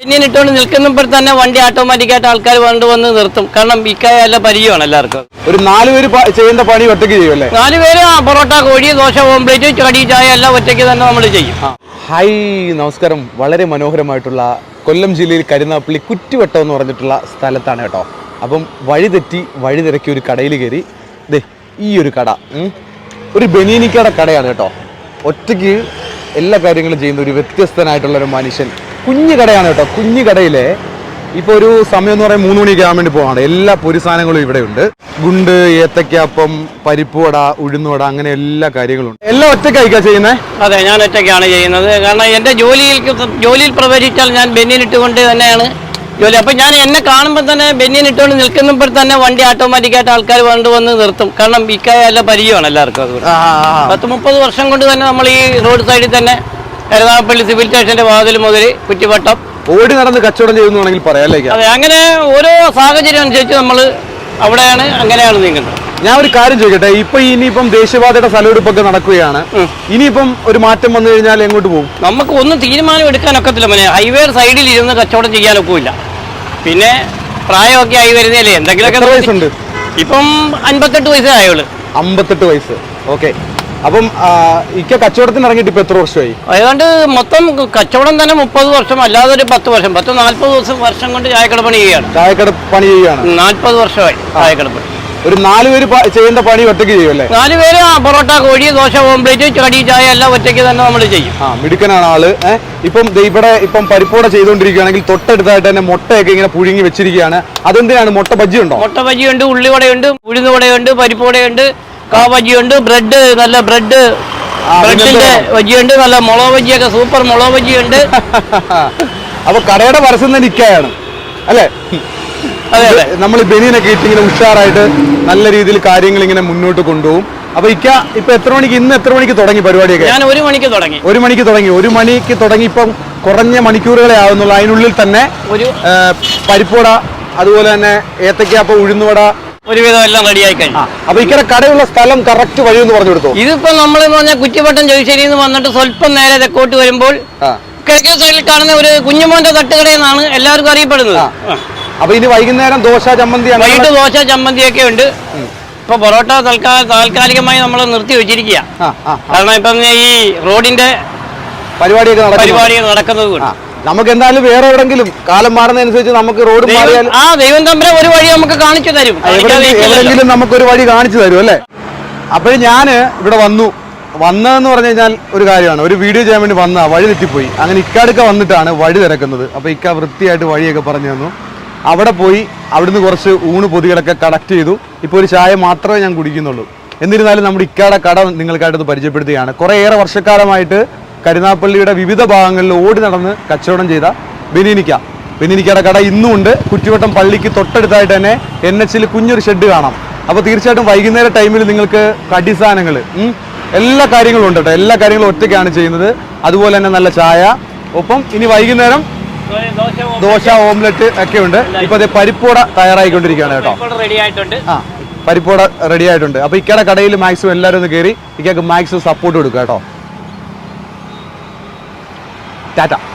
പിന്നീട് ഇട്ടുകൊണ്ട് നിൽക്കുന്നപ്പോൾ തന്നെ വണ്ടി ഓട്ടോമാറ്റിക്കായിട്ട് ആൾക്കാർ വണ്ടി വന്ന് നിർത്തും. കാരണം ഇക്കായാലും പരിചയമാണ് എല്ലാവർക്കും. ഒരു നാല് പേര് ചെയ്യുന്ന പണി ഒറ്റയ്ക്ക് ചെയ്യുമല്ലേ നാല് പേര് പൊറോട്ട കോഴി ദോശ ഓംപ്ലേറ്റ് കടി ചായ എല്ലാം ഒറ്റയ്ക്ക് തന്നെ നമ്മൾ ചെയ്യും. ഹായ് നമസ്കാരം. വളരെ മനോഹരമായിട്ടുള്ള കൊല്ലം ജില്ലയിൽ കരുനാപ്പള്ളി കുറ്റിവട്ടം എന്ന് പറഞ്ഞിട്ടുള്ള സ്ഥലത്താണ് കേട്ടോ. അപ്പം വഴി തെറ്റി വഴി നിരക്കി ഒരു കടയിൽ കയറി ദേ ഈ ഒരു കട. ഒരു ബനീനിക്കട കടയാണ് കേട്ടോ. ഒറ്റയ്ക്ക് എല്ലാ കാര്യങ്ങളും ചെയ്യുന്ന ഒരു വ്യത്യസ്തനായിട്ടുള്ള ഒരു മനുഷ്യൻ കുഞ്ഞു കടയാണ് കേട്ടോ. കുഞ്ഞു കടയിലെ ഇപ്പൊ ഒരു സമയം എന്ന് പറയുമ്പോൾ മൂന്ന് മണിക്ക് ആകാൻ വേണ്ടി പോവാണ്. എല്ലാ പൊരി സാധനങ്ങളും ഇവിടെ ഉണ്ട്. ഗുണ്ട് ഏത്തയ്ക്കാപ്പം പരിപ്പുവട ഉഴുന്നുവട അങ്ങനെ എല്ലാ കാര്യങ്ങളും ഉണ്ട്. എല്ലാം ഒറ്റയ്ക്കായിക്കാ ചെയ്യുന്നത് അതെ ഞാൻ ഒറ്റയ്ക്കാണ് ചെയ്യുന്നത്. കാരണം എന്റെ ജോലിയിൽ ജോലിയിൽ പ്രവേശിച്ചാൽ ഞാൻ ബെന്നിനിട്ടുകൊണ്ട് തന്നെയാണ് ജോലി. അപ്പം ഞാൻ എന്നെ കാണുമ്പോൾ തന്നെ ബെന്നിനിട്ടുകൊണ്ട് നിൽക്കുന്നപ്പോൾ തന്നെ വണ്ടി ഓട്ടോമാറ്റിക്കായിട്ട് ആൾക്കാർ കൊണ്ട് വന്ന് നിർത്തും. കാരണം ഇക്കായ നല്ല പരിചയമാണ് എല്ലാവർക്കും അതുകൊണ്ട്. പത്ത് മുപ്പത് വർഷം കൊണ്ട് തന്നെ നമ്മൾ ഈ റോഡ് സൈഡിൽ തന്നെ കരുനാഗപ്പള്ളി സിവിൽ സ്റ്റേഷന്റെ വാതിൽ മുതൽ കുറ്റിവട്ടം. ഓടി നടന്ന് കച്ചവടം ചെയ്യുന്നതാണെങ്കിൽ പറയാം അല്ലേ അതെ അങ്ങനെ ഓരോ സാഹചര്യം അനുസരിച്ച് നമ്മൾ അവിടെയാണ് അങ്ങനെയാണ് നീങ്ങുന്നത്. ഞാൻ ഒരു കാര്യം ചോദിക്കട്ടെ ഇപ്പൊ ഇനിയിപ്പം ദേശീയപാതയുടെ സ്ഥലമെടുപ്പൊക്കെ നടക്കുകയാണ്. ഇനിയിപ്പം ഒരു മാറ്റം വന്നു കഴിഞ്ഞാൽ എങ്ങോട്ട് പോകും? നമുക്ക് ഒന്നും തീരുമാനം എടുക്കാനൊക്കത്തില്ല മോനെ. ഹൈവേ സൈഡിൽ ഇരുന്ന് കച്ചവടം ചെയ്യാനൊക്കില്ല പിന്നെ പ്രായമൊക്കെ ആയി വരുന്നതല്ലേ എന്തെങ്കിലുമൊക്കെ വയസ്സുണ്ട്? ഇപ്പം അൻപത്തെട്ട് വയസ്സേ ആയുള്ളൂ. അമ്പത്തെട്ട് വയസ്സ്. ഓക്കെ. അപ്പം ഇക്ക കച്ചവടത്തിന് ഇറങ്ങിയിട്ട് ഇപ്പൊ എത്ര വർഷമായി? ഏതാണ്ട് മൊത്തം കച്ചവടം തന്നെ മുപ്പത് വർഷം അല്ലാതെ ഒരു പത്ത് വർഷം പത്ത് നാല്പത് ദിവസം വർഷം കൊണ്ട് ചായക്കട പണി ചെയ്യാണ് ചായക്കട പണി ചെയ്യുകയാണ്? നാല്പത് വർഷമായി ചായക്കട പണി. ഒരു നാല് പേര് ചെയ്യേണ്ട ചെയ്യുന്ന പണി ഒറ്റയ്ക്ക് ചെയ്യുമല്ലേ നാല് പേര് പൊറോട്ട കോഴി ദോശ ഓംപ്ലേറ്റ് ചടി ചായ എല്ലാം ഒറ്റയ്ക്ക് തന്നെ നമ്മൾ ചെയ്യും. ആ മിടുക്കനാണ് ആൾ. ഇപ്പം ഇവിടെ ഇപ്പം പരിപ്പോടെ ചെയ്തുകൊണ്ടിരിക്കുകയാണെങ്കിൽ തൊട്ടടുത്തായിട്ട് തന്നെ മുട്ടയൊക്കെ ഇങ്ങനെ പുഴുങ്ങി വെച്ചിരിക്കുകയാണ്. അതെന്തിനാണ്? മുട്ട ബജ്ജി ഉണ്ടോ മുട്ട ബജിയുണ്ട് ഉള്ളിവടയുണ്ട് ഉഴുന്നുവടയുണ്ട് പരിപ്പുവടയുണ്ട് കാബജിയുണ്ട് ബ്രെഡ് നല്ല ബ്രെഡ്. ബ്രെഡിന്റെ വജിയുണ്ട് നല്ല മുളക് വജിയൊക്കെ സൂപ്പർ മുളക് വജിയുണ്ട്. അപ്പൊ കടയുടെ പരസ്യം തന്നെ ഇക്കയാണ് അല്ലേ? അതെ അതെ. നമ്മൾ ബനിയനൊക്കെ ഇട്ട് ഇങ്ങനെ ഉഷാറായിട്ട് നല്ല രീതിയിൽ കാര്യങ്ങൾ ഇങ്ങനെ മുന്നോട്ട് കൊണ്ടുപോകും. അപ്പൊ ഇക്ക ഇപ്പൊ എത്ര മണിക്ക് ഇന്ന് എത്ര മണിക്ക് തുടങ്ങി പരിപാടിയൊക്കെ? ഞാൻ ഒരു മണിക്ക് തുടങ്ങി. ഒരു മണിക്ക് തുടങ്ങി ഒരു മണിക്ക് തുടങ്ങി ഇപ്പം കുറഞ്ഞ മണിക്കൂറുകളെ ആവുന്നുള്ളൂ. അതിനുള്ളിൽ തന്നെ ഒരു പരിപ്പുവട അതുപോലെ തന്നെ ഏത്തയ്ക്കാപ്പ ഉഴുന്നുവട ഒരുവിധം എല്ലാം റെഡിയായി കഴിഞ്ഞു. അപ്പൊ ഇക്കടെ കടയുള്ള സ്ഥലം കറക്റ്റ് വഴി എന്ന് പറഞ്ഞു കൊടുത്തു? ഇതിപ്പോ നമ്മളെന്ന് പറഞ്ഞാൽ കുറ്റിപ്പട്ടം ജോയിശ്ശേരിയിൽ നിന്ന് വന്നിട്ട് സ്വല്പം നേരെ തെക്കോട്ട് വരുമ്പോൾ കിഴക്കൻ കിഴക്കേ സൈഡിൽ കാണുന്ന ഒരു കുഞ്ഞുമോന്റെ തട്ടുകടയെന്നാണ് എല്ലാവർക്കും അറിയപ്പെടുന്നത്. അപ്പൊ ഇനി വൈകുന്നേരം ദോശ ചമ്മന്തി വൈകിട്ട് ദോശ ചമ്മന്തിയൊക്കെ ഉണ്ട്. ഇപ്പൊ പൊറോട്ട തൽക്കാല താൽക്കാലികമായി നമ്മൾ നിർത്തി വെച്ചിരിക്കുക കാരണം ഇപ്പം ഈ റോഡിന്റെ പരിപാടിയൊക്കെ പരിപാടി പരിപാടികൾ നടക്കുന്നത് കൊണ്ട്. നമുക്ക് എന്തായാലും വേറെ എവിടെങ്കിലും കാലം മാറുന്നതനുസരിച്ച് നമുക്ക് റോഡ് മാറിയാൽ ആ ദൈവം ഒരു വഴി നമുക്ക് കാണിച്ചു തരും. എവിടെങ്കിലും. എവിടെങ്കിലും നമുക്കൊരു വഴി കാണിച്ചു തരും അല്ലേ? അപ്പോഴും ഞാൻ ഇവിടെ വന്നു. വന്നതെന്ന് പറഞ്ഞു കഴിഞ്ഞാൽ ഒരു കാര്യമാണ്. ഒരു വീഡിയോ ചെയ്യാൻ വേണ്ടി വന്ന വഴി തെറ്റിപ്പോയി. അങ്ങനെ ഇക്കാടുക്ക വന്നിട്ടാണ് വഴി തിരക്കുന്നത്. അപ്പോൾ ഇക്ക വൃത്തിയായിട്ട് വഴിയൊക്കെ പറഞ്ഞു തന്നു. അവിടെ പോയി അവിടുന്ന് കുറച്ച് ഊണ് പൊതികളൊക്കെ കളക്ട് ചെയ്തു. ഇപ്പോൾ ഒരു ചായ മാത്രമേ ഞാൻ കുടിക്കുന്നുള്ളൂ. എന്നിരുന്നാലും നമ്മുടെ ഇക്കാടെ കട നിങ്ങൾക്കായിട്ടത് പരിചയപ്പെടുത്തുകയാണ്. കുറേയേറെ വർഷക്കാലമായിട്ട് കരുനാപ്പള്ളിയുടെ വിവിധ ഭാഗങ്ങളിൽ ഓടി നടന്ന് കച്ചവടം ചെയ്ത ബെനീനിക്ക. ബെനീനിക്കയുടെ കട ഇന്നും ഉണ്ട്. കുറ്റിവട്ടം പള്ളിക്ക് തൊട്ടടുത്തായിട്ട് തന്നെ എൻ എച്ചിൽ കുഞ്ഞൊരു ഷെഡ് കാണാം. അപ്പോൾ തീർച്ചയായിട്ടും വൈകുന്നേര ടൈമിൽ നിങ്ങൾക്ക് കടിസാധനങ്ങൾ എല്ലാ കാര്യങ്ങളും ഉണ്ട് കേട്ടോ. എല്ലാ കാര്യങ്ങളും ഒറ്റയ്ക്കാണ് ചെയ്യുന്നത്. അതുപോലെ തന്നെ നല്ല ചായ. ഒപ്പം ഇനി വൈകുന്നേരം ദോശ ഓംലെറ്റ് ഒക്കെ ഉണ്ട്. ഇപ്പൊ അതേ പരിപ്പോട തയ്യാറായിക്കൊണ്ടിരിക്കുകയാണ് കേട്ടോ. റെഡി ആയിട്ടുണ്ട്. ആ പരിപ്പോട റെഡി ആയിട്ടുണ്ട്. അപ്പോൾ ഇക്കയുടെ കടയിൽ മാക്സിമം എല്ലാവരും ഒന്ന് കയറി ഇക്കക്ക് മാക്സിമം സപ്പോർട്ട് കൊടുക്കുക കേട്ടോ. Dada.